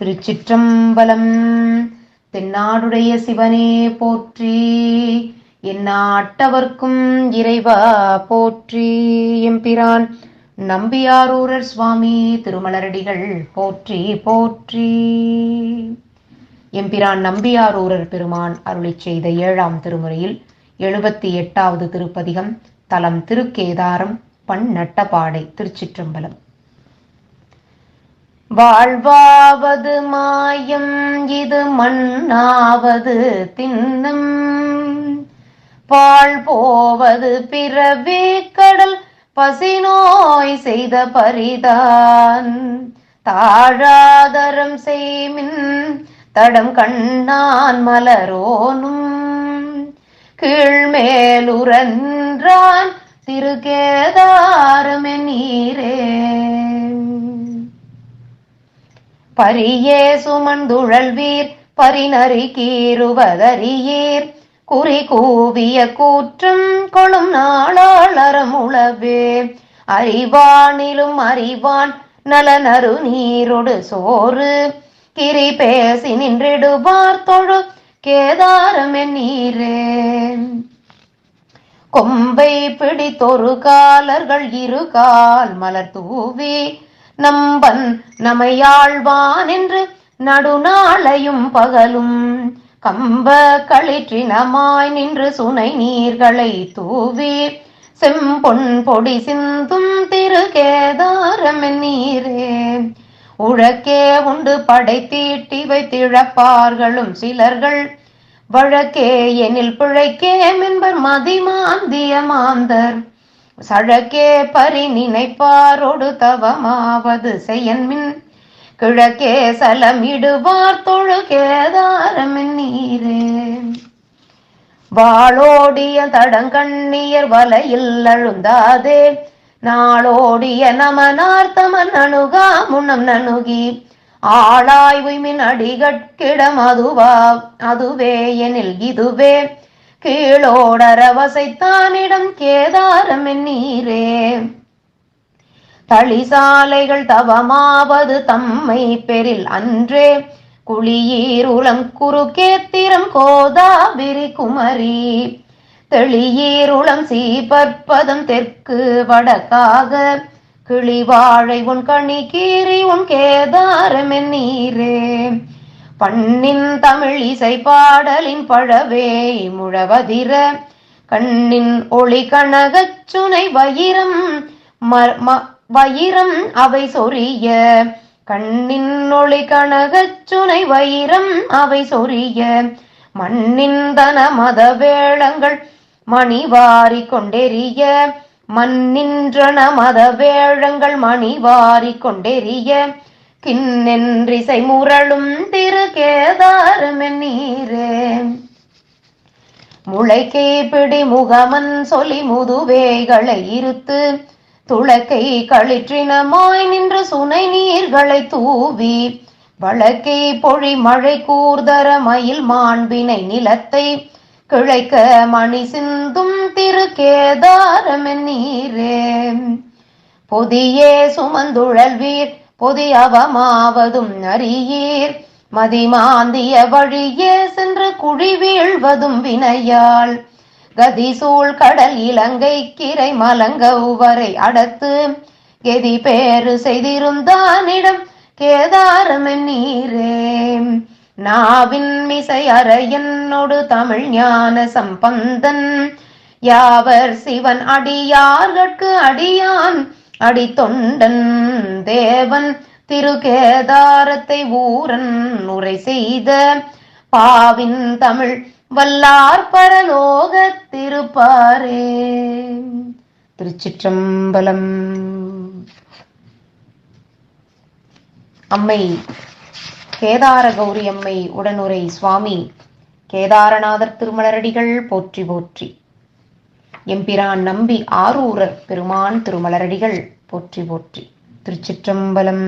திருச்சிற்றம்பலம். தென்னாடுடைய சிவனே போற்றி என்னாட்டவர்க்கும் இறைவா போற்றி எம்பிரான் நம்பியாரூரர் சுவாமி திருமலரடிகள் போற்றி போற்றி. எம்பிரான் நம்பியாரூரர் பெருமான் அருளிச் செய்த ஏழாம் திருமுறையில் எழுபத்தி எட்டாவது திருப்பதிகம் தலம் திருக்கேதாரம் பன்னட்டபாடை திருச்சிற்றம்பலம். வாழ்வாவது மாயம் இது மண்ணாவது தின்னம் பாழ் போவது பிறவி கடல் பசிநோய் செய்த பரிதான். தாழாதரம் செய்மின் தடம் கண்ணான் மலரோனும். கீழ்மேலுரன்றான் திருகேதாரமே நீரே. பரியே சுமந்துழல்வீர் பரிநறி கீறுவதறியீர். குறி கூவிய கூற்றும் கொழும் நாளாளரம் உளவே அறிவானிலும் அறிவான் நலனரு நீரொடு சோறு. கிரி பேசி நின்றிடுவார் தொழு கேதாரமே நீரே கொம்பை பிடித்தொரு காலர்கள் இரு கால் மலர் தூவி நம்பன் நமையாழ்வான் என்று நடுநாளையும் பகலும். கம்ப களிற்றினமாய் நின்று சுனை நீர்களை தூவி செம்பொன் பொடி சிந்தும் திருகேதாரமென் நீரே உழக்கே உண்டு படைத்தீட்டி வைத்திழப்பார்களும் சிலர்கள் வழக்கே எனில் பிழைக்கே மென்பர் மதிமாந்திய மாந்தர். சழக்கே பரி நினைப்பாரோடு தவமாவது செயன்மின் கிழக்கே சலமிடுவார் தொழுகேதாரமின் நீரே வாளோடிய தடங்கண்ணியர் வலையில் அழுந்தாதே. நாளோடிய நமனார் தமன் அணுகா முன்னம் நணுகி. ஆளாய் அடிகட்கிடம் அதுவா அதுவே எனில் இதுவே. கீழோடரவசைத்தானிடம் கேதாரம் நீரே தளிசாலைகள் தவமாவது தம்மை பெரில் அன்றே. குளியீருளம் குறுக்கேத்திரம் கோதாபிரி குமரி. தெளியீருளம் சீபற்பதம் தெற்கு வடக்காக. கிளிவாழை உன் கணி கீறி உன் கேதாரமென் நீரே பண்ணின் தமிழ் இசை பாடலின் பழவே முழவதிர கண்ணின் ஒளி கனகச் சுனை வயிரம் வயிரம் அவை சொரிய கண்ணின் ஒளி கனகச் சுனை வயிரம் அவை சொரிய மண்ணின் தன மத வேளங்கள் மணி வாரி கொண்டெறிய மண்ணின்றன மத வேழங்கள் மணி வாரி கொண்டெறிய. கிண்ணென்றிசை முரளும் திரு நீரே முளைக்கை பிடி முகமன் சொலி முதுவேகளை இருத்து துளக்கை களிற்றினமாய் நின்று சுனை நீர்களை தூவி வழக்கை பொழி மழை கூர்தர மயில் மாண்பினை நிலத்தை கிழைக்க மணி சிந்தும் திரு கேதாரமென் நீரே பொதியே சுமந்துழல்வீர் பொதியவமாவதும் அறியீர். மதிமாந்திய வழியே சென்று குழி வீழ்வதும் வினையாள் கதிசூழ் கடல் இலங்கை கிரை மலங்க உவரை அடத்து. கெதி பேறு செய்திருந்தானிடம் கேதாரமென் நீரே நாவின் மிசை அறையனோடு தமிழ் ஞான சம்பந்தன். யாவர் சிவன் அடியார்கட்கு அடியான் அடி தொண்டன் தேவன். திருகேதாரத்தை ஊரன் உரை செய்த பாவின் தமிழ் வல்லார் பரலோக திருப்பாரே. திருச்சிற்றம்பலம். அம்மை கேதார கௌரி அம்மை உடனுரை சுவாமி கேதாரநாதர் திருமலரடிகள் போற்றி போற்றி. எம்பிரான் நம்பி ஆரூரர் பெருமான் திருமலரடிகள் போற்றி போற்றி. திருச்சிற்றம்பலம்.